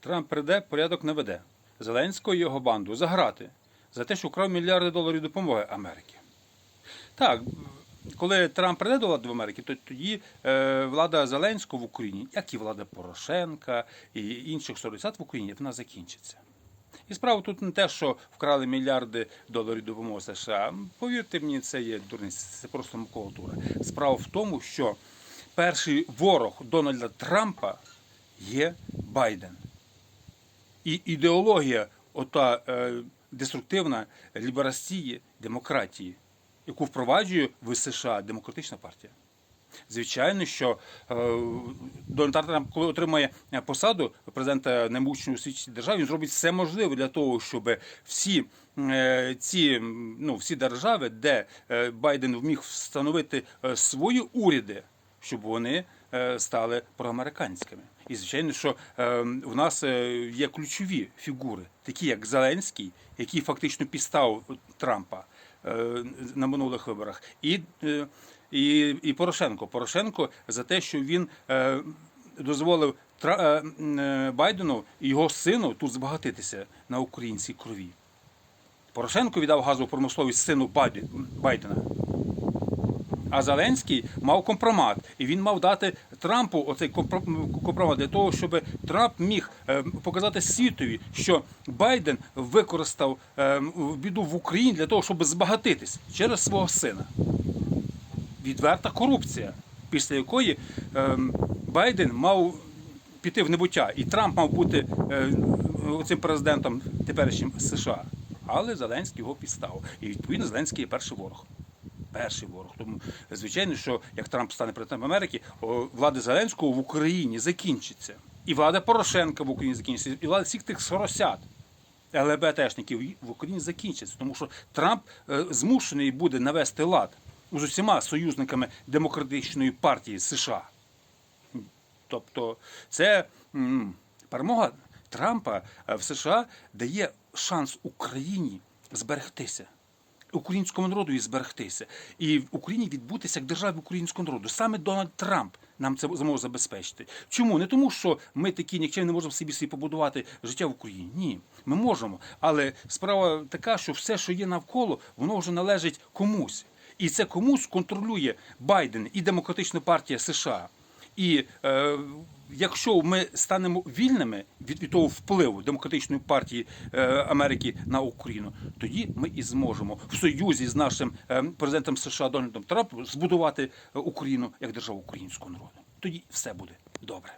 Трамп прийде, порядок не веде. Зеленського і його банду заграти за те, що вкрав мільярди доларів допомоги Америки. Так, коли Трамп прийде до влади в Америці, то тоді е, влада Зеленського в Україні, як і влада Порошенка і інших соросят в Україні, вона закінчиться. І справа тут не те, що вкрали мільярди доларів допомоги США. Повірте мені, це є дурниць, це просто макулатура. Справа в тому, що перший ворог Дональда Трампа є Байден. І ідеологія, ота е, деструктивна ліберастії демократії, яку впроваджує в США демократична партія. Звичайно, що е, Дональд Трамп, коли отримає посаду президента наймогутнішої у світі держави, він зробить все можливе для того, щоб всі е, ці ну, всі держави, де е, Байден вміг встановити е, свої уряди, щоб вони стали проамериканськими. І звичайно, що е, в нас е, є ключові фігури, такі як Зеленський, який фактично підстав Трампа е, на минулих виборах, і, е, і, і Порошенко. Порошенко за те, що він е, дозволив е, е, Байдену і його сину тут збагатитися на українській крові. Порошенко віддав газову промисловість сину Байдена. А Зеленський мав компромат, і він мав дати Трампу оцей компро- компромат для того, щоб Трамп міг е, показати світові, що Байден використав е, біду в Україні для того, щоб збагатитись через свого сина. Відверта корупція, після якої е, Байден мав піти в небуття, і Трамп мав бути цим президентом теперішнім США. Але Зеленський його підстав. І відповідно Зеленський є перший ворог перший ворог. Тому звичайно, що як Трамп стане президентом Америки, влада Зеленського в Україні закінчиться. І влада Порошенка в Україні закінчиться, і влада всіх тих соросят. ЛГБТшників в Україні закінчиться, тому що Трамп е, змушений буде навести лад з усіма союзниками демократичної партії США. Тобто, це перемога Трампа е, в США дає шанс Україні зберегтися. Українському народу і зберегтися, і в Україні відбутися як державі українського народу. Саме Дональд Трамп нам це зможе забезпечити. Чому? Не тому, що ми такі нікчем не можемо собі собі побудувати життя в Україні. Ні, ми можемо. Але справа така, що все, що є навколо, воно вже належить комусь. І це комусь контролює Байден і Демократична партія США. І е, якщо ми станемо вільними від, від того впливу демократичної партії е, Америки на Україну, тоді ми і зможемо в союзі з нашим е, президентом США Дональдом Трампом збудувати е, Україну як державу українського народу. Тоді все буде добре.